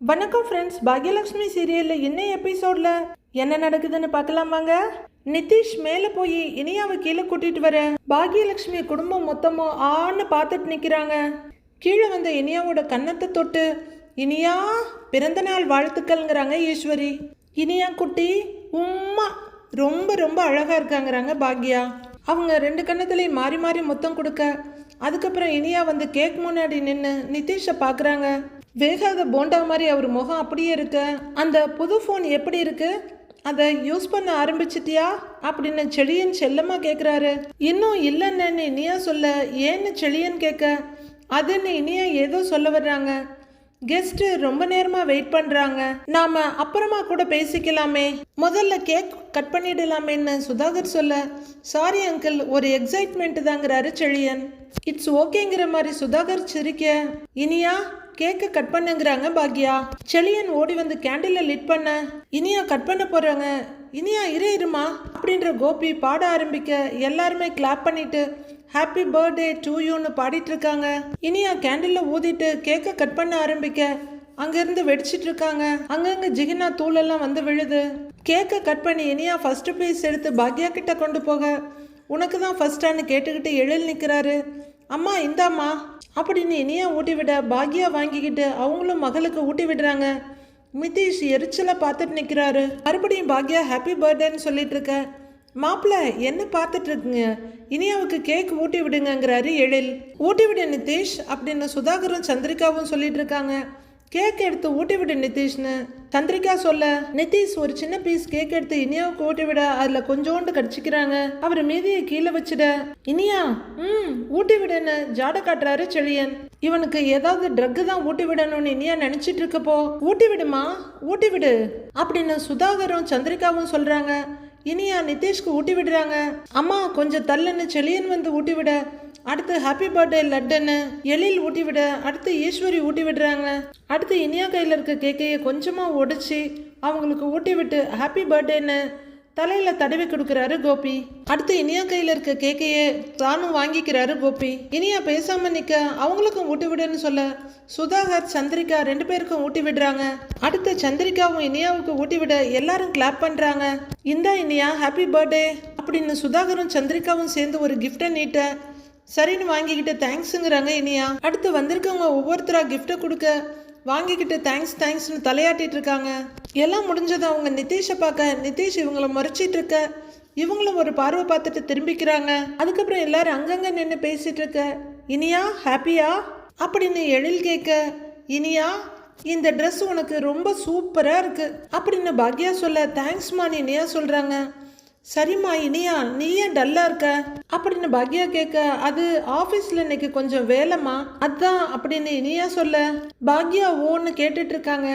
வணக்கம் ஃப்ரெண்ட்ஸ் பாக்யலக்ஷ்மி சீரியலில் என்ன எபிசோடில் என்ன நடக்குதுன்னு பார்க்கலாம் வாங்க நிதிஷ் மேலே போய் இனியாவை கீழே கூட்டிகிட்டு வர. பாக்யலக்ஷ்மி குடும்பம் மொத்தமும் ஆன்னு பார்த்துட்டு நிற்கிறாங்க கீழே வந்த இனியாவோட கன்னத்தை தொட்டு இனியா பிறந்த நாள் வாழ்த்துக்கள்ங்கிறாங்க ஈஸ்வரி. இனியா குட்டி உம்மா. ரொம்ப ரொம்ப அழகாக இருக்காங்கிறாங்க பாக்யா. அவங்க ரெண்டு கன்னத்துலேயும் மாறி மாறி மொத்தம் கொடுக்க அதுக்கப்புறம் இனியா வந்து கேக் முன்னாடி நின்று நிதிஷை பார்க்குறாங்க. வேகாத போண்டா மாதிரி அவர் முகம் அப்படியே இருக்கு. அந்த புது ஃபோன் எப்படி இருக்கு? அதை யூஸ் பண்ண ஆரம்பிச்சிட்டியா? அப்படின்னு செழியன் செல்லமாக கேட்குறாரு இன்னும் இல்லைன்னு இனியா சொல்ல ஏன்னு செழியன் கேட்க அதுன்னு இனியா ஏதோ சொல்ல வர்றாங்க. கெஸ்ட்டு ரொம்ப நேரமாக வெயிட் பண்ணுறாங்க நாம் அப்புறமா கூட பேசிக்கலாமே. முதல்ல கேக் கட் பண்ணிடலாமேன்னு சுதாகர் சொல்ல சாரி அங்கிள் ஒரு எக்ஸைட்மெண்ட் தாங்கிறாரு செழியன். இட்ஸ் ஓகேங்கிற மாதிரி சுதாகர் சிரிக்க இனியா கேக்கை கட் பண்ணுங்கிறாங்க பாக்யா. செழியன் ஓடி வந்து கேண்டில லிட் பண்ண இனியா கட் பண்ண போகிறாங்க இனியா இரு இருமா. அப்படின்ற கோபி பாட ஆரம்பிக்க எல்லாருமே கிளாப் பண்ணிட்டு ஹாப்பி பர்த்டே டு யூன்னு பாடிட்டு இருக்காங்க இனியா கேண்டிலில் ஊதிட்டு கேக்கை கட் பண்ண ஆரம்பிக்க. அங்கிருந்து வெடிச்சிட்டு இருக்காங்க. அங்கங்க ஜிகினா தூளெல்லாம் வந்து விழுது. கேக்கை கட் பண்ணி இனியா ஃபர்ஸ்ட் பீஸ் எடுத்து பாக்யா கிட்ட கொண்டு போக. உனக்கு தான் ஃபர்ஸ்டான்னு கேட்டுக்கிட்டு எழில் நிற்கிறாரு அம்மா இந்தாம்மா. அப்படின்னு இனியா ஊட்டி விட பாக்யா வாங்கிக்கிட்டு அவங்களும் மகளுக்கு ஊட்டி விடுறாங்க. மிதீஷ் எரிச்சலை பார்த்துட்டு நிற்கிறாரு மறுபடியும் பாக்யா ஹாப்பி பர்த்டேன்னு சொல்லிட்டு இருக்க. மாப்பிள்ள என்ன பார்த்துட்டு இருக்குங்க இனியாவுக்கு கேக் ஊட்டி விடுங்கங்கிறாரு எழில். ஊட்டி விடு நிதிஷ் அப்படின்னு சுதாகரும் சந்திரிகாவும் சொல்லிட்டு இருக்காங்க கேக் எடுத்து ஊட்டி விடு நிதிஷ்னு. சந்திரிகா சொல்ல நிதிஷ் ஒரு சின்ன பீஸ் கேக் எடுத்து இனியாவுக்கு ஊட்டி விட அதுல கொஞ்சோண்டு கடிச்சிக்கிறாங்க. அவர் மீதியை கீழே வச்சிட இனியா ம் ஊட்டி விடுன்னு ஜாட காட்டுறாரு செழியன். இவனுக்கு ஏதாவது ட்ரக்கு தான் ஊட்டி விடணும்னு இனியா நினைச்சிட்டு இருக்கப்போ ஊட்டி விடுமா? ஊட்டி விடு அப்படின்னு சுதாகரும் சந்திரிகாவும் சொல்றாங்க. இனியா நிதேஷ்க்கு ஊட்டி விடுறாங்க. அம்மா கொஞ்சம் தள்ளுன்னு செளியன் வந்து ஊட்டி விட. அடுத்து ஹாப்பி பர்த்டே லட்டுன்னு எழில் ஊட்டி விட. அடுத்து ஈஸ்வரி ஊட்டி விடுறாங்க. அடுத்து இனியா கையில் இருக்க கேக்கையை கொஞ்சமாக ஒடிச்சு அவங்களுக்கு ஊட்டி விட்டு ஹாப்பி பர்த்டேன்னு தலையில் தடவி கொடுக்குறாரு கோபி. அடுத்து இனியா கையில் இருக்க கேக்கையே தானும் வாங்கிக்கிறாரு கோபி. இனியா பேசாம நிற்க அவங்களுக்கும் ஊட்டி விடுன்னு சொல்ல சுதாகர் சந்திரிகா ரெண்டு பேருக்கும் ஊட்டி விடுறாங்க. அடுத்து சந்திரிகாவும் இனியாவுக்கு ஊட்டி விட எல்லாரும் கிளாப் பண்ணுறாங்க இந்தா இனியா ஹாப்பி பர்த்டே அப்படின்னு சுதாகரும் சந்திரிகாவும் சேர்ந்து ஒரு கிஃப்டை நீட்ட சரின்னு வாங்கிக்கிட்டு தேங்க்ஸுங்கிறாங்க இனியா. அடுத்து வந்திருக்கவங்க ஒவ்வொருத்தரா கிஃப்ட்டை கொடுக்க வாங்கிக்கிட்டு தேங்க்ஸ் தேங்க்ஸ்னு தலையாட்டிட்டு இருக்காங்க. எல்லாம் முடிஞ்சதை அவங்க நிதிஷை பார்க்க நிதிஷ் இவங்களை முறைச்சிட்டு இருக்க. இவங்களும் ஒரு பார்வை பார்த்துட்டு திரும்பிக்கிறாங்க. அதுக்கப்புறம் எல்லாரும் அங்கங்க நின்று பேசிட்டு இருக்க. இனியா ஹாப்பியா அப்படின்னு எழில் கேட்க இனியா இந்த ட்ரெஸ் உனக்கு ரொம்ப சூப்பராக இருக்கு. அப்படின்னு பாக்யா சொல்ல தேங்க்ஸ்மா இனியா சொல்கிறாங்க சரிம்மா இனியா நீ ஏன் டல்லா இருக்க? அப்படின்னு பாக்யா கேட்க அது ஆபீஸ்ல இன்னைக்கு கொஞ்சம் வேலைம்மா. அதான் அப்படின்னு இனியா சொல்ல பாக்யா ஓன்னு கேட்டுட்டு இருக்காங்க.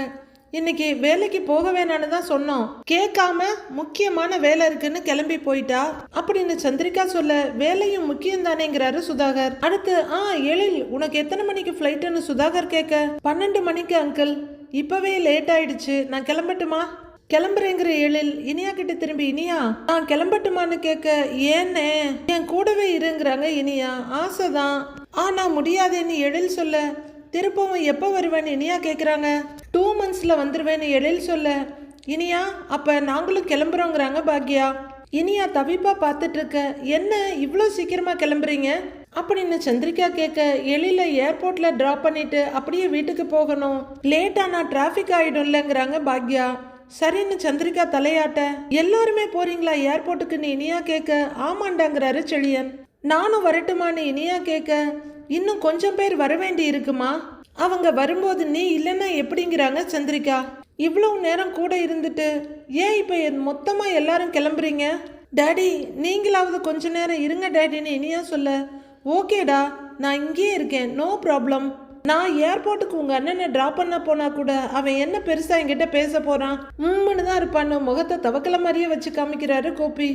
இன்னைக்கு வேலைக்கு போக வேணான்னு தான் சொன்னோம். கேட்காம முக்கியமான வேலை இருக்குன்னு கிளம்பி போயிட்டா? அப்படின்னு சந்திரிகா சொல்ல வேலையும் முக்கியம் தானேங்கிறாரு சுதாகர். அடுத்து ஆ எழில் உனக்கு எத்தனை மணிக்கு ஃப்ளைட்டுன்னு சுதாகர் கேட்க பன்னெண்டு மணிக்கு அங்கிள் இப்பவே லேட் ஆயிடுச்சு நான் கிளம்பட்டுமா? கிளம்புறேங்கிற எழில் இனியா கிட்ட திரும்பி இனியா நான் கிளம்பட்டுமான்னு கேட்க ஏன்னே என் கூடவே இருங்கிறாங்க இனியா ஆசைதான். ஆனா முடியாதேன்னு எழில் சொல்ல திருப்பவும் எப்போ வருவேன்னு இனியா கேட்குறாங்க டூ மந்த்ஸில் வந்துடுவேன்னு எழில் சொல்ல இனியா அப்போ நாங்களும் கிளம்புறோங்கிறாங்க பாக்யா. இனியா தவிப்பா பார்த்துட்டு இருக்க என்ன இவ்வளோ சீக்கிரமா கிளம்புறீங்க? அப்படின்னு சந்திரிகா கேட்க எழில ஏர்போர்ட்ல டிராப் பண்ணிட்டு அப்படியே வீட்டுக்கு போகணும். லேட் ஆனா டிராஃபிக் ஆயிடும்லங்கிறாங்க பாக்யா. சரின்னு சந்திரிகா தலையாட்ட எல்லாருமே போறீங்களா ஏர்போர்ட்டுக்குன்னு இனியா கேட்க ஆமாண்டாங்கிறாரு செழியன். நானும் வரட்டுமான்னு இனியா கேட்க இன்னும் கொஞ்சம் பேர் வர வேண்டி இருக்குமா? அவங்க வரும்போது நீ இல்லைன்னா எப்படிங்கிறாங்க சந்திரிகா. இவ்வளவு நேரம் கூட இருந்துட்டு ஏன் இப்போ மொத்தமாக எல்லாரும் கிளம்புறீங்க? டேடி நீங்களாவது கொஞ்ச நேரம் இருங்க டேடின்னு இனியா சொல்ல. ஓகேடா நான் இங்கேயே இருக்கேன் நோ ப்ராப்ளம். நான் ஏர்போர்ட்டுக்கு உங்க அண்ணனை டிராப் பண்ண போனா கூட அவன் என்ன பெருசா என்கிட்ட பேச போறான்? உம்முன்னு தான் இருப்பான்னு முகத்தை தவக்கல மாதிரியே வச்சு காமிக்கிறாரு கோபி.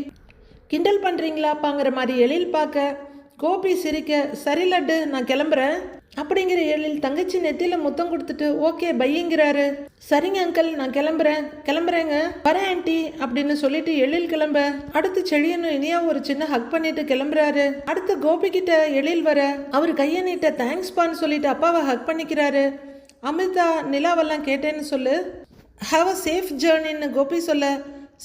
கிண்டல் பண்றீங்களாப்பாங்கிற மாதிரி எழில் பார்க்க. கோபி சிரிக்க சரி லட்டு நான் கிளம்புறேன். அப்படிங்கிற எழில் தங்கச்சி நெத்தியில் முத்தம் கொடுத்துட்டு ஓகே பையங்கிறாரு. சரிங்க அங்கிள் நான் கிளம்புறேன். கிளம்புறேங்க. வரேன் ஆன்ட்டி அப்படின்னு சொல்லிட்டு எழில் கிளம்ப. அடுத்து செழியனும் இனியா ஒரு சின்ன ஹக் பண்ணிட்டு கிளம்புறாரு. அடுத்து கோபி கிட்ட எழில் வர அவர் கையை நீட்ட தேங்க்ஸ் பான்னு சொல்லிட்டு அப்பாவை ஹக் பண்ணிக்கிறாரு. அமிர்தா நிலாவெல்லாம் கேட்டேன்னு சொல்லு. ஹாவ் அ சேஃப் ஜேர்னின்னு கோபி சொல்ல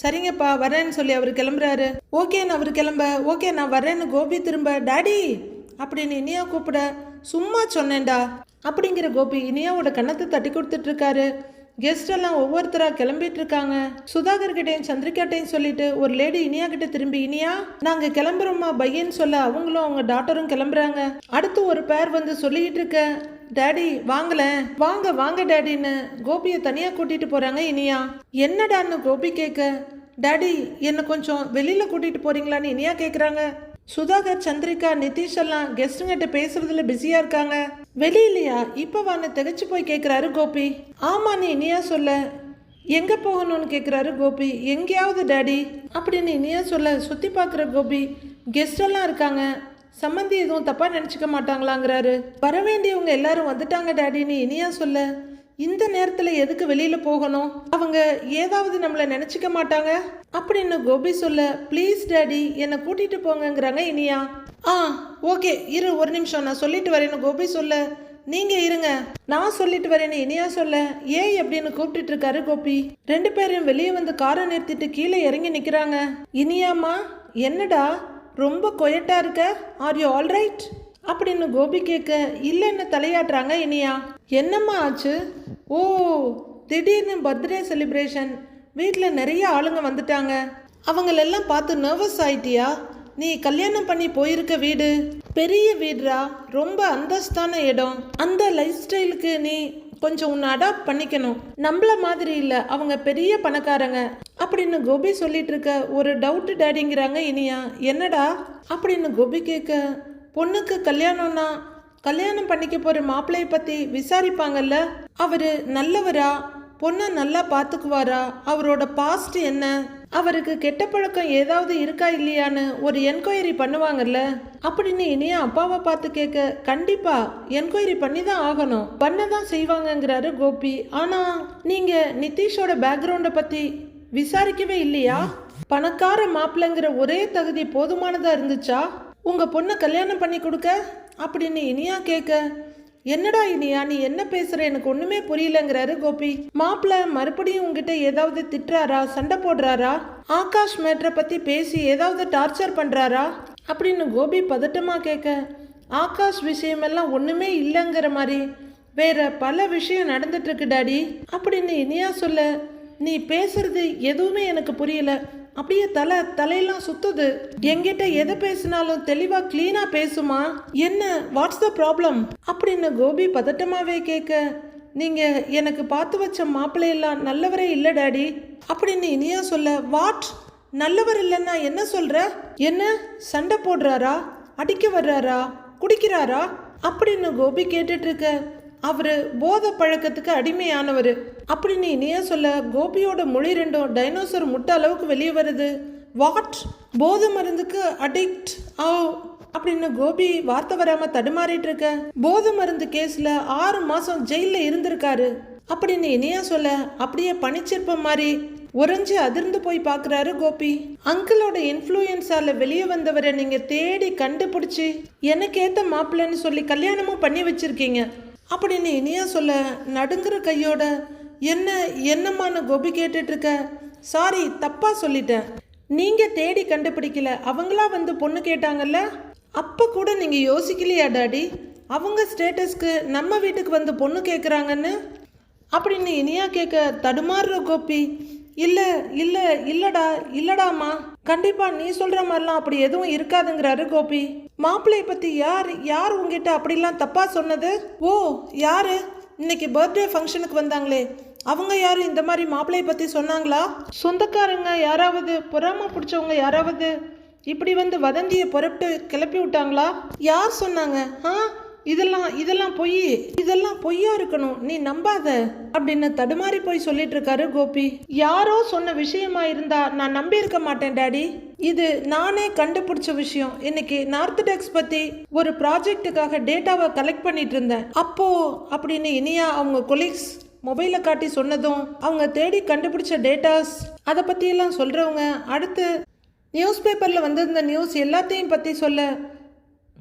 சரிங்கப்பா வரேன்னு சொல்லி அவர் கிளம்புறாரு. ஓகேன்னு அவர் கிளம்ப ஓகே நான் வரேன்னு கோபி திரும்ப டாடி அப்படின்னு இனியா கூப்பிட சும்மா சொன்னேன்டா. அப்படிங்கிற கோபி இனியாவோட கன்னத்தை தட்டி கொடுத்துட்டு இருக்காரு கெஸ்ட் எல்லாம் ஒவ்வொருத்தரா கிளம்பிட்டு இருக்காங்க சுதாகர் கிட்டையும் சந்திரிகாட்டையும் சொல்லிட்டு ஒரு லேடி இனியா கிட்ட திரும்பி இனியா நாங்க கிளம்புறோமா பையன்னு சொல்ல அவங்களும் அவங்க டாட்டரும் கிளம்புறாங்க. அடுத்து ஒரு பேர் வந்து சொல்லிக்கிட்டு இருக்க டேடி வாங்கல வாங்க வாங்க டேடின்னு கோபியை தனியா கூட்டிட்டு போறாங்க இனியா. என்னடான்னு கோபி கேட்க? டேடி என்னை கொஞ்சம் வெளியில கூட்டிட்டு போறீங்களான்னு இனியா கேக்குறாங்க. சுதாகர் சந்திரிகா நிதிஷ் எல்லாம் கெஸ்ட்டுங்கிட்ட பேசுறதுல பிஸியா இருக்காங்க. வெளியிலையா? இப்ப வான்னு திகச்சு போய் கேட்குறாரு கோபி. ஆமா நீ இனியா சொல்ல. எங்க போகணும்னு கேட்குறாரு கோபி. எங்கேயாவது டாடி அப்படின்னு இனியா சொல்ல சுத்தி பார்க்குற கோபி. கெஸ்ட் எல்லாம் இருக்காங்க. சம்மந்தி எதுவும் தப்பா நினைச்சுக்க மாட்டாங்களாங்கிறாரு. வர வேண்டியவங்க எல்லாரும் வந்துட்டாங்க டாடின்னு இனியா சொல்ல. இந்த நேரத்துல எதுக்கு வெளியில போகணும்? அவங்க ஏதாவது நம்மள நினைச்சுக்க மாட்டாங்க? அப்படின்னு கோபி சொல்ல ப்ளீஸ் டேடி என்னை கூட்டிட்டு போங்கங்கிறாங்க இனியா. ஆ ஓகே இரு ஒரு நிமிஷம் நான் சொல்லிட்டு வரேன்னு கோபி சொல்ல நீங்க இருங்க நான் சொல்லிட்டு வரேன்னு இனியா சொல்ல ஏய் அப்படின்னு கூப்பிட்டு இருக்காரு கோபி. ரெண்டு பேரும் வெளியே வந்து காரை நிறுத்திட்டு கீழே இறங்கி நிக்கிறாங்க. இனியாமா என்னடா ரொம்ப கொயட்டா இருக்க? ஆர் யூ ஆல்ரைட் அப்படின்னு கோபி கேட்க இல்லைன்னு தலையாட்டுறாங்க இனியா. என்னம்மா ஆச்சு? ஓ திடீர்னு பர்த்டே செலிப்ரேஷன். வீட்டில் நிறைய ஆளுங்க வந்துட்டாங்க. அவங்களெல்லாம் பார்த்து நர்வஸ் ஆயிட்டியா? நீ கல்யாணம் பண்ணி போயிருக்க வீடு. பெரிய வீடுரா ரொம்ப அந்தஸ்தான இடம். அந்த லைஃப் ஸ்டைலுக்கு நீ கொஞ்சம் உன்னை அடாப்ட் பண்ணிக்கணும். நம்மள மாதிரி இல்லை. அவங்க பெரிய பணக்காரங்க. அப்படின்னு கோபி சொல்லிட்டு இருக்க ஒரு டவுட் டேடிங்கிறாங்க இனியா. என்னடா? அப்படின்னு கோபி கேட்க பொண்ணுக்கு கல்யாணம்னா கல்யாணம் பண்ணிக்க போகிற மாப்பிள்ளையை பற்றி விசாரிப்பாங்கல்ல? அவர் நல்லவரா? பொண்ணை நல்லா பார்த்துக்குவாரா அவரோட பாஸ்ட் என்ன? அவருக்கு கெட்ட பழக்கம் ஏதாவது இருக்கா இல்லையான்னு ஒரு என்கொயரி பண்ணுவாங்கல்ல? அப்படின்னு இனியா அப்பாவை பார்த்து கேட்க கண்டிப்பா என்கொயரி பண்ணி தான் ஆகணும். பண்ண தான் செய்வாங்கங்கிறாரு கோபி. ஆனா நீங்க நிதிஷோட பேக்ரவுண்டை பத்தி விசாரிக்கவே இல்லையா? பணக்கார மாப்பிள்ளைங்கிற ஒரே தகுதி போதுமானதா இருந்துச்சா? உங்கள் பொண்ணை கல்யாணம் பண்ணி கொடுக்க? அப்படின்னு இனியா கேட்க என்னடா இனியா நீ என்ன பேசுற? எனக்கு ஒண்ணுமே புரியலங்கிறாரு கோபி. மாப்பிள்ள மறுபடியும் உங்ககிட்ட ஏதாவது திட்டுறாரா? சண்டை போடுறாரா? ஆகாஷ் மேட்ரை பத்தி பேசி ஏதாவது டார்ச்சர் பண்றாரா? அப்படின்னு கோபி பதட்டமா கேட்க ஆகாஷ் விஷயமெல்லாம் ஒண்ணுமே இல்லைங்கிற மாதிரி. வேற பல விஷயம் நடந்துட்டு இருக்கு டாடி. அப்படின்னு இனியா சொல்ல நீ பேசுறது எதுவுமே எனக்கு புரியல. அப்படியே தலை தலையெல்லாம் சுத்துது. என்கிட்ட எதை பேசினாலும் தெளிவா கிளீனா பேசுமா? என்ன வாட்ஸ் த ப்ராப்ளம் அப்படின்னு கோபி பதட்டமாவே கேட்க நீங்க எனக்கு பார்த்து வச்ச மாப்பிள்ளையெல்லாம் நல்லவரே இல்லை டாடி. அப்படின்னு இனியா சொல்ல வாட் நல்லவர் இல்லைன்னா என்ன சொல்ற? என்ன? சண்டை போடுறாரா? அடிக்க வர்றாரா? குடிக்கிறாரா? அப்படின்னு கோபி கேட்டுட்டு இருக்க அவரு போதை பழக்கத்துக்கு அடிமையானவர். அப்படின்னு இனியா சொல்ல கோபியோட மொழி ரெண்டும் டைனோசர் முட்டை அளவுக்கு வெளியே வருது. வாட் போதை மருந்துக்கு அடிக்ட் ஆ oh. அப்படின்னு கோபி வார்த்தை வராம தடுமாறிட்டு இருக்க. போதை மருந்து கேஸ்ல ஆறு மாசம் ஜெயில இருந்திருக்காரு. அப்படின்னு இனியா சொல்ல அப்படியே பனிச்சிற்பம் மாதிரி உறைஞ்சு அதிர்ந்து போய் பார்க்குறாரு கோபி. அங்கிளோட இன்ஃப்ளூயன்ஸால வெளியே வந்தவரை நீங்க தேடி கண்டுபிடிச்சி எனக்கு ஏத்த மாப்பிள்ளைன்னு சொல்லி கல்யாணமும் பண்ணி வச்சிருக்கீங்க. அப்படின்னு இனியா சொல்ல நடுங்குற கையோட என்ன என்னம்மான்னு கோபி கேட்டுட்ருக்க? சாரி தப்பாக சொல்லிட்டேன். நீங்கள் தேடி கண்டுபிடிக்கல. அவங்களா வந்து பொண்ணு கேட்டாங்கல்ல? அப்போ கூட நீங்கள் யோசிக்கலையா டாடி? அவங்க ஸ்டேட்டஸ்க்கு நம்ம வீட்டுக்கு வந்து பொண்ணு கேட்குறாங்கன்னு அப்படின்னு இனியா கேட்க தடுமாறுற கோபி இல்லை இல்லை இல்லடா இல்லடாமா கண்டிப்பாக நீ சொல்கிற மாதிரிலாம் அப்படி எதுவும் இருக்காதுங்கிறாரு கோபி. மாப்பிள்ளையை பற்றி யார் யார் உங்ககிட்ட அப்படிலாம் தப்பாக சொன்னது? ஓ யார்? இன்னைக்கு பர்த்டே ஃபங்க்ஷனுக்கு வந்தாங்களே. அவங்க யாரும் இந்த மாதிரி மாப்பிள்ளையை பற்றி சொன்னாங்களா? சொந்தக்காரங்க யாராவது பொறாம பிடிச்சவங்க யாராவது? இப்படி வந்து வதந்தியை புறப்பட்டு கிளப்பி விட்டாங்களா? யார் சொன்னாங்க? ஆ இதெல்லாம் இதெல்லாம் பொய். இதெல்லாம் பொய்யா இருக்கணும். நீ நம்பாத. அப்படின்னு தடுமாறி போய் சொல்லிட்டு இருக்காரு கோபி. யாரோ சொன்ன விஷயமா இருந்தா நான் நம்பி இருக்க மாட்டேன் டாடி. இது நானே கண்டுபிடிச்ச விஷயம். இன்னைக்கு நார்த் டெக்ஸ் பத்தி ஒரு ப்ராஜெக்ட்டுக்காக டேட்டாவை கலெக்ட் பண்ணிட்டு இருந்தேன். அப்போ அப்படின்னு இனியா அவங்க கொலீக்ஸ் மொபைலை காட்டி சொன்னதும் அவங்க தேடி கண்டுபிடிச்ச டேட்டாஸ் அதை பற்றியெல்லாம் சொல்கிறவங்க அடுத்து நியூஸ் பேப்பரில் வந்திருந்த நியூஸ் எல்லாத்தையும் பற்றி சொல்ல.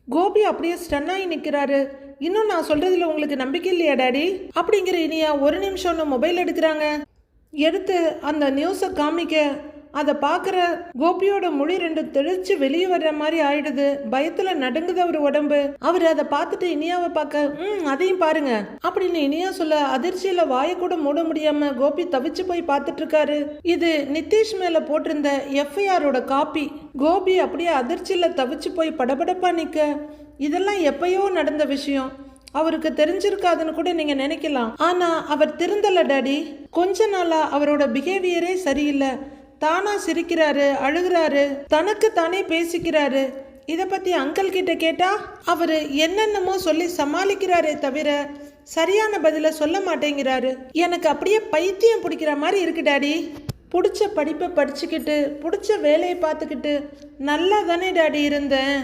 கோபி அப்படியே ஸ்டன்னாகி நிற்கிறாரு இன்னும் நான் சொல்கிறதுல உங்களுக்கு நம்பிக்கை இல்லையா டாடி? அப்படிங்கிற இனியா ஒரு நிமிஷம்னு மொபைல் எடுக்கிறாங்க. எடுத்து அந்த நியூஸை காமிக்க அதை பார்க்குற கோபியோட மொழி ரெண்டு தெளிச்சு வெளியே வர்ற மாதிரி ஆயிடுது. பயத்துல நடுங்குது அவர் உடம்பு. அவர் அதை பார்த்துட்டு இனியாவை பார்க்க ம் அதையும் பாருங்க அப்படின்னு இனியா சொல்ல அதிர்ச்சியில வாயை கூட மூட முடியாம கோபி தவிச்சு போய் பார்த்துட்டு இருக்காரு. இது நிதிஷ் மேல போட்டிருந்த எஃப்ஐஆரோட காப்பி. கோபி அப்படியே அதிர்ச்சியில தவிச்சு போய் படபடப்பா நிக்க. இதெல்லாம் எப்பயோ நடந்த விஷயம். அவருக்கு தெரிஞ்சிருக்காதுன்னு கூட நீங்க நினைக்கலாம். ஆனா அவர் திருந்தல டாடி. கொஞ்ச நாளா அவரோட பிஹேவியரே சரியில்லை. தானா சிரிக்கிறாரு அழுகிறாரு தனக்கு தானே பேசிக்கிறாரு. இதை பத்தி அங்கிள் கிட்ட கேட்டா அவரு என்னென்னமோ சொல்லி சமாளிக்கிறாரே தவிர சரியான பதில சொல்ல மாட்டேங்கிறாரு. எனக்கு அப்படியே பைத்தியம் பிடிக்கிற மாதிரி இருக்கு டாடி. பிடிச்ச படிப்பை படிச்சுக்கிட்டு பிடிச்ச வேலையை பார்த்துக்கிட்டு நல்லா தானே டாடி இருந்தேன்.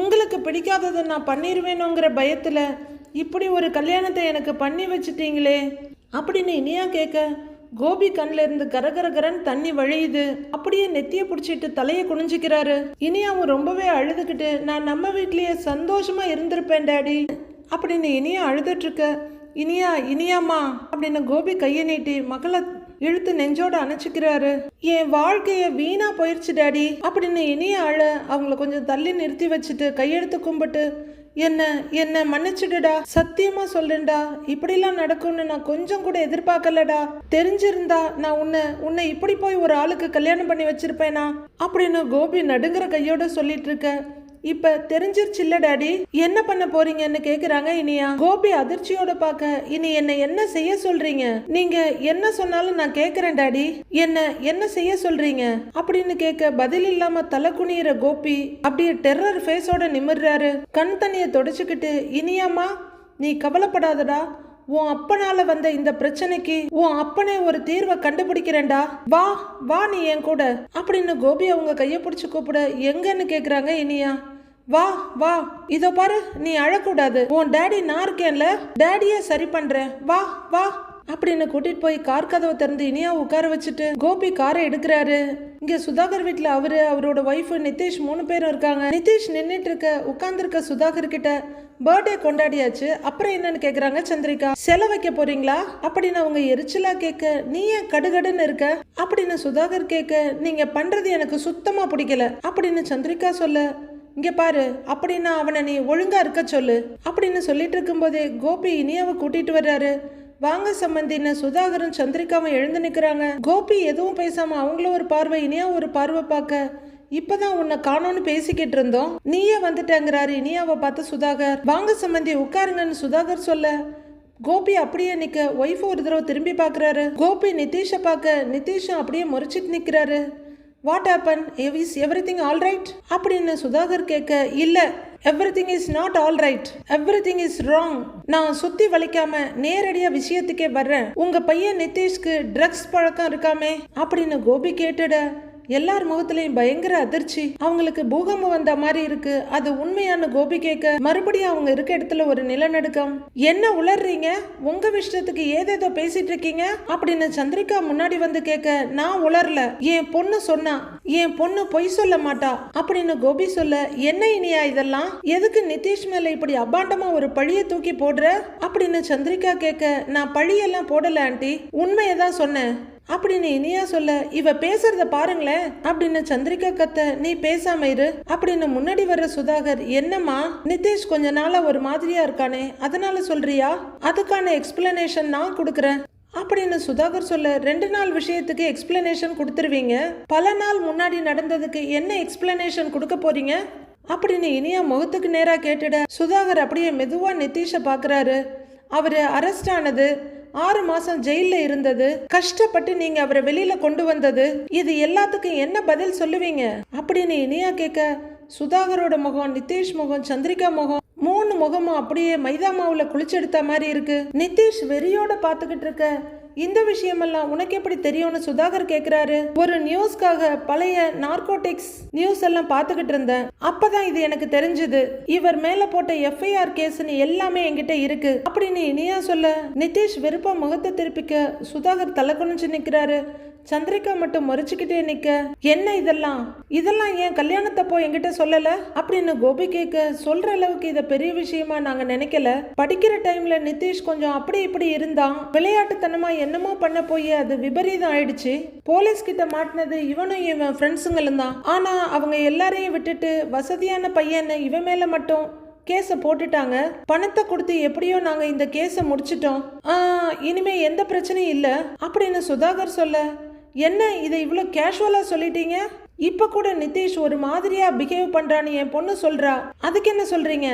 உங்களுக்கு பிடிக்காததை நான் பண்ணிடுவேணுங்கிற பயத்தில் இப்படி ஒரு கல்யாணத்தை எனக்கு பண்ணி வச்சுட்டீங்களே அப்படின்னு இனியா கேட்க கோபி கண்ணில் இருந்து கரகரகரன் தண்ணி வழியுது. அப்படியே நெத்திய பிடிச்சிட்டு தலையை குனிஞ்சிக்கிறாரு. இனியாவும் ரொம்பவே அழுதுகிட்டு நான் நம்ம வீட்லயே சந்தோஷமா இருந்திருப்பேன் டாடி. அப்படின்னு இனியா அழுதுட்டு இருக்க இனியா இனியாம்மா அப்படின்னு கோபி கையை நீட்டி மகளை இழுத்து நெஞ்சோட அணைச்சிக்கிறாரு. என் வாழ்க்கைய வீணா போயிடுச்சு டாடி. அப்படின்னு இனிய ஆள அவங்கள கொஞ்சம் தள்ளி நிறுத்தி வச்சுட்டு கையெடுத்து கும்பிட்டு என்ன என்ன மன்னிச்சிடுடா. சத்தியமா சொல்றேன்டா. இப்படிலாம் நடக்கும்னு நான் கொஞ்சம் கூட எதிர்பார்க்கலடா. தெரிஞ்சிருந்தா நான் உன்னை உன்னை இப்படி போய் ஒரு ஆளுக்கு கல்யாணம் பண்ணி வச்சிருப்பேனா? அப்படின்னு கோபி நடுங்குற கையோட சொல்லிட்டு இருக்க. இப்ப தெரிஞ்சிருச்சுல்ல டாடி? என்ன பண்ண போறீங்கன்னு கேக்குறாங்க இனியா. கோபி அதிர்ச்சியோட பார்க்க இனி என்ன என்ன செய்ய சொல்றீங்க? நீங்க என்ன சொன்னாலும் நான் கேக்குறேன் டாடி. என்ன என்ன செய்ய சொல்றீங்க? அப்படின்னு கேட்க பதில் இல்லாம தலை குனியிற கோபி அப்படியே டெரர் ஃபேஸோட நிமிர்றாரு. கண் தண்ணிய தொடச்சுக்கிட்டு இனியாமா நீ கவலைப்படாதடா. உன் அப்பனால வந்த இந்த பிரச்சனைக்கு உன் அப்பனே ஒரு தீர்வை கண்டுபிடிக்கிறேன்டா. வா வா நீ என் கூட. அப்படின்னு கோபி அவங்க கையை பிடிச்சு கூப்பிட எங்கன்னு கேக்குறாங்க இனியா? வா வா. இதோ பாரு நீ அழக்கூடாது. உன் டேடி நான் இருக்கேன்ல டேடியே சரி பண்றேன். வா வா. அப்படின்னு கூட்டிட்டு போய் கார் கதவை திறந்து இனியா உட்கார வச்சுட்டு கோபி காரை எடுக்கிறாரு. இங்க சுதாகர் வீட்டுல அவரு அவரோட ஒய்ஃப் நிதிஷ் மூணு பேரும் இருக்காங்க. நிதிஷ் நின்றுட்டு இருக்க உட்கார்ந்துருக்க சுதாகர் கிட்ட பர்த்டே கொண்டாடியாச்சு. அப்புறம் என்னன்னு கேக்குறாங்க சந்திரிகா. செல வைக்க போறீங்களா? அப்படின்னு அவங்க எரிச்சலா கேட்க நீ ஏன் கடுகடுன்னு இருக்க? அப்படின்னு சுதாகர் கேட்க நீங்க பண்றது எனக்கு சுத்தமா பிடிக்கல. அப்படின்னு சந்திரிகா சொல்ல இங்கே பாரு அப்படின்னா அவனை நீ ஒழுங்கா இருக்க சொல்லு. அப்படின்னு சொல்லிட்டு இருக்கும்போதே கோபி இனியாவை கூட்டிட்டு வர்றாரு. வாங்க சம்பந்தின்னு சுதாகரும் சந்திரிகாவும் எழுந்து நிற்கிறாங்க கோபி எதுவும் பேசாம அவங்களும் ஒரு பார்வை இனியா ஒரு பார்வை பார்க்க இப்பதான் உன்னை காணோன்னு பேசிக்கிட்டு இருந்தோம். நீயே வந்துட்டேங்கிறாரு இனியாவை பார்த்து சுதாகர். வாங்க சம்பந்தி உட்காருங்கன்னு சுதாகர் சொல்ல கோபி அப்படியே நிக்க ஒய்ஃப் ஒரு தடவை திரும்பி பார்க்குறாரு. கோபி நிதிஷை பார்க்க நிதிஷும் அப்படியே முறைச்சிட்டு நிக்கிறாரு. What happen is everything all right அப்படின்னு சுதாகர் கேட்க இல்ல everything is not all right everything is wrong நான் சுத்தி வலிக்காம நேரடியா விஷயத்துக்கே வர்றேன். உங்க பையன் நிதிஷ்க்கு ட்ரக்ஸ் பழக்கம் இருக்காமே? அப்படின்னு கோபி கேட்டுட எல்லார் முகத்திலையும் பயங்கர அதிர்ச்சி. அவங்களுக்கு பூகம்பம் வந்த மாதிரி இருக்கு. அது உண்மையான கோபி கேட்க மறுபடியும் அவங்க இருக்க இடத்துல ஒரு நிலநடுக்கம்? என்ன உளர்றீங்க? உங்க விஷயத்துக்கு ஏதேதோ பேசிட்டு இருக்கீங்க? அப்படின்னு சந்திரிகா முன்னாடி வந்து கேட்க நான் உளரல. என் பொண்ணு சொன்னா என் பொண்ணு பொய் சொல்ல மாட்டா. அப்படின்னு கோபி சொல்ல என்ன இனியா இதெல்லாம்? எதுக்கு நிதிஷ் மேல இப்படி அபாண்டமா ஒரு பழிய தூக்கி போடுற? அப்படின்னு சந்திரிகா கேட்க நான் பழியெல்லாம் போடல ஆண்டி. உண்மையை தான் சொன்னேன். அப்படின்னு இனியா சொல்ல இவ பேசுறத பாருங்களேன். அப்படின்னு சந்திரிகா கத்த நீ பேசாம இரு. அப்படின்னு முன்னாடி வர்ற சுதாகர் என்னம்மா நிதிஷ் கொஞ்ச நாளா ஒரு மாதிரியா இருக்கானே அதனால சொல்றியா? அதுக்கான எக்ஸ்பிளனேஷன் நான் கொடுக்குறேன். அப்படின்னு சுதாகர் சொல்ல ரெண்டு நாள் விஷயத்துக்கு எக்ஸ்பிளனேஷன் கொடுத்துருவீங்க? பல நாள் முன்னாடி நடந்ததுக்கு என்ன எக்ஸ்பிளனேஷன் கொடுக்க போறீங்க? அப்படின்னு இனியா முகத்துக்கு நேரா கேட்டுட சுதாகர் அப்படியே மெதுவா நிதிஷை பாக்குறாரு. அவரு அரெஸ்ட் ஆனது. ஆறு மாசம் ஜெயில்ல இருந்தது. கஷ்டப்பட்டு நீங்க அவரை வெளியில கொண்டு வந்தது. இது எல்லாத்துக்கும் என்ன பதில் சொல்லுவீங்க? அப்படின்னு இனியா கேட்க சுதாகரோட முகம் நிதேஷ் முகம் சந்திரிகா முகம் மூணு முகமும் அப்படியே மைதா மாவுல குளிச்செடுத்த மாதிரி இருக்கு. நிதேஷ் வெறியோட பாத்துக்கிட்டு இருக்க இந்த விஷயமெல்லாம் உனக்கு எப்படி தெரியும்னு சுதாகர் கேக்குறாரு. ஒரு நியூஸ்க்காக பழைய நார்கோட்டிக்ஸ் நியூஸ் எல்லாம் பார்த்துக்கிட்டு இருந்தேன். அப்பதான் இது எனக்கு தெரிஞ்சது. இவர் மேல போட்ட எஃப்ஐஆர் கேஸ்னு எல்லாமே என்கிட்ட இருக்கு. அப்படின்னு இனியா சொல்ல? நிதிஷ் விருப்ப முகத்தை திருப்பிக்க சுதாகர் தலை குனிஞ்சு நிக்கிறாரு. சந்திரிகா மட்டும் முறைச்சுக்கிட்டே நிக்க என்ன இதெல்லாம்? இதெல்லாம் ஏன் கல்யாணத்தப்போ என்கிட்ட சொல்லல? அப்படின்னு கோபி கேட்க சொல்ற அளவுக்கு இத பெரிய விஷயமா நாங்க நினைக்கல. படிக்கிற டைம்ல நிதிஷ் கொஞ்சம் அப்படி இப்படி இருந்தான். விளையாட்டுத்தனமா என்னமோ பண்ண போய் அது விபரீதம் ஆயிடுச்சு. போலீஸ் கிட்ட மாட்டினது இவனும் இவன் ஃப்ரெண்ட்ஸுங்களும் தான். ஆனா அவங்க எல்லாரையும் விட்டுட்டு வசதியான பையன் இவன் மேல மட்டும் கேஸை போட்டுட்டாங்க. பணத்தை கொடுத்து எப்படியோ நாங்க இந்த கேஸை முடிச்சிட்டோம். இனிமே எந்த பிரச்சனையும் இல்ல. அப்படின்னு சுதாகர் சொல்ல என்ன இதை இவ்வளோ கேஷுவலாக சொல்லிட்டீங்க? இப்போ கூட நிதிஷ் ஒரு மாதிரியா பிஹேவ் பண்ணுறான்னு என் பொண்ணு சொல்கிறா அதுக்கு என்ன சொல்கிறீங்க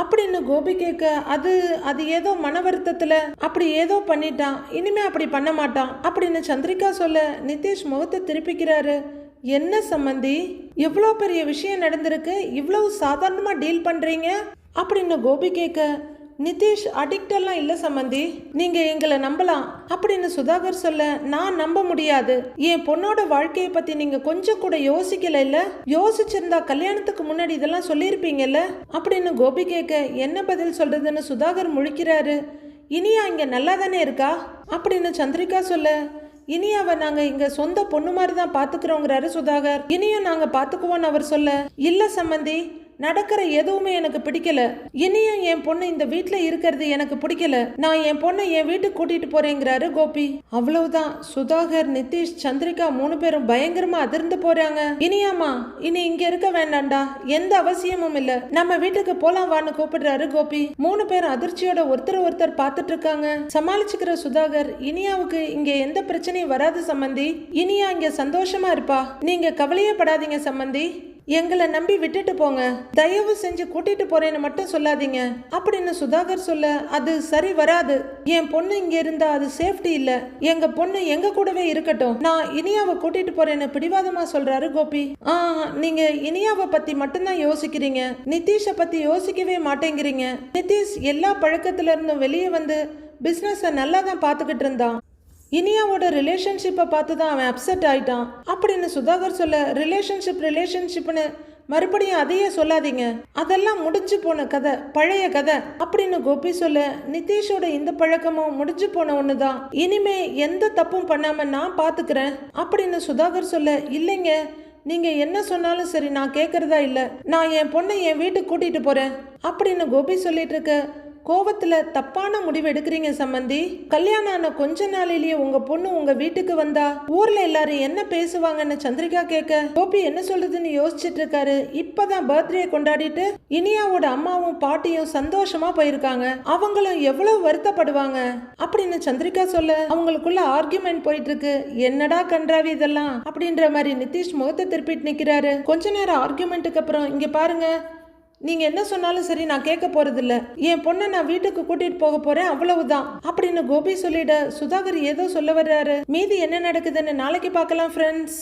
அப்படின்னு கோபி கேட்க அது அது ஏதோ மன வருத்தத்தில் அப்படி ஏதோ பண்ணிட்டான். இனிமே அப்படி பண்ண மாட்டான். அப்படின்னு சந்திரிகா சொல்ல நிதிஷ் முகத்தை திருப்பிக்கிறாரு. என்ன சம்மந்தி இவ்வளோ பெரிய விஷயம் நடந்திருக்கு. இவ்வளவு சாதாரணமாக டீல் பண்ணுறீங்க அப்படின்னு கோபி கேட்க நிதிஷ் அடிக்ட் எல்லாம் இல்லை சம்மந்தி நீங்க எங்களை நம்பலாம். அப்படின்னு சுதாகர் சொல்ல நான் நம்ப முடியாது. என் பொண்ணோட வாழ்க்கையை பத்தி நீங்க கொஞ்சம் கூட யோசிக்கல இல்ல? யோசிச்சிருந்தா கல்யாணத்துக்கு முன்னாடி இதெல்லாம் சொல்லியிருப்பீங்கல்ல? அப்படின்னு கோபி கேட்க என்ன பதில் சொல்றதுன்னு சுதாகர் முழிக்கிறாரு. இனியா இங்க நல்லா தானே இருக்கா? அப்படின்னு சந்திரிகா சொல்ல இனி அவர் நாங்க இங்க சொந்த பொண்ணு மாதிரி தான் பாத்துக்கிறோங்கிறாரு சுதாகர். இனியும் நாங்க பாத்துக்குவோம்னு அவர் சொல்ல இல்ல சம்மந்தி நடக்கிற எதுவுமே எனக்கு பிடிக்கல. இனியும் என் பொண்ணு இந்த வீட்டுல இருக்கிறது எனக்கு பிடிக்கல. நான் என் பொண்ணை என் வீட்டுக்கு கூட்டிட்டு போறேங்கிறாரு கோபி. அவ்வளவுதான். சுதாகர் நிதிஷ் சந்திரிகா மூணு பேரும் பயங்கரமா அதிர்ந்து போறாங்க. இனியாமா இனி இங்க இருக்க வேண்டாம்டா. எந்த அவசியமும் இல்ல. நம்ம வீட்டுக்கு போலாம் வான்னு கூப்பிடுறாரு கோபி. மூணு பேரும் அதிர்ச்சியோட ஒருத்தர் ஒருத்தர் பார்த்துட்டு இருக்காங்க. சமாளிச்சுக்கிற சுதாகர் இனியாவுக்கு இங்க எந்த பிரச்சனையும் வராது சம்மந்தி இனியா இங்க சந்தோஷமா இருப்பா. நீங்க கவலையே படாதீங்க சம்மந்தி எங்களை நம்பி விட்டுட்டு போங்க. தயவு செஞ்சு கூட்டிட்டு போறேன்னு மட்டும் சொல்லாதீங்க. அப்படின்னு சுதாகர் சொல்ல அது சரி வராது. என் பொண்ணு இங்க இருந்தா அது சேஃப்டி இல்ல. எங்க பொண்ணு எங்க கூடவே இருக்கட்டும். நான் இனியாவை கூட்டிட்டு போறேன்னு பிடிவாதமா சொல்றாரு கோபி. ஆ நீங்க இனியாவை பத்தி மட்டும்தான் யோசிக்கிறீங்க. நிதிஷை பத்தி யோசிக்கவே மாட்டேங்கிறீங்க. நிதிஷ் எல்லா பழக்கத்துல இருந்தும் வெளியே வந்து பிஸ்னஸை நல்லா தான் பார்த்துக்கிட்டு இருந்தான். இனியாவோட ரிலேஷன்ஷிப்பை பார்த்து தான் அவன் அப்செட் ஆயிட்டான். அப்படின்னு சுதாகர் சொல்ல ரிலேஷன்ஷிப் ரிலேஷன்ஷிப்னு மறுபடியும் அதையே சொல்லாதீங்க. அதெல்லாம் முடிஞ்சு போன கதை பழைய கதை அப்படின்னு கோபி சொல்ல நிதிஷோட இந்த பழக்கமும் முடிஞ்சு போன ஒன்று தான் இனிமே எந்த தப்பும் பண்ணாம நான் பார்த்துக்கிறேன் அப்படின்னு சுதாகர் சொல்ல இல்லைங்க. நீங்க என்ன சொன்னாலும் சரி நான் கேட்கறதா இல்ல. நான் என் பொண்ணை என் வீட்டுக்கு கூட்டிட்டு போறேன். அப்படின்னு கோபி சொல்லிட்டு இருக்க கோவத்தில் தப்பான முடிவு எடுக்கிறீங்க சம்மந்தி கல்யாணம் ஆன கொஞ்ச நாளிலேயே உங்க பொண்ணு உங்க வீட்டுக்கு வந்தா ஊர்ல எல்லாரும் என்ன பேசுவாங்கன்னு சந்திரிகா கேட்க கோபி என்ன சொல்றதுன்னு யோசிச்சுட்டு இருக்காரு. இப்பதான் பர்த்டே கொண்டாடிட்டு இனியாவோட அம்மாவும் பாட்டியும் சந்தோஷமா போயிருக்காங்க. அவங்களும் எவ்வளவு வருத்தப்படுவாங்க? அப்படின்னு சந்திரிகா சொல்ல அவங்களுக்குள்ள ஆர்கியூமெண்ட் போயிட்டு இருக்கு. என்னடா கன்றாவி இதெல்லாம்? அப்படின்ற மாதிரி நிதிஷ் முகத்தை திருப்பிட்டு நிக்கிறாரு. கொஞ்ச நேரம் ஆர்கியூமெண்ட்டுக்கு அப்புறம் இங்க பாருங்க நீங்க என்ன சொன்னாலும் சரி நான் கேட்க போறதில்ல. என் பொண்ணை நான் வீட்டுக்கு கூட்டிட்டு போக போறேன் அவ்வளவுதான். அப்படின்னு கோபி சொல்லிட சுதாகர் ஏதோ சொல்ல வர்றாரு. மீதி என்ன நடக்குதுன்னு நாளைக்கு பார்க்கலாம் ஃப்ரெண்ட்ஸ்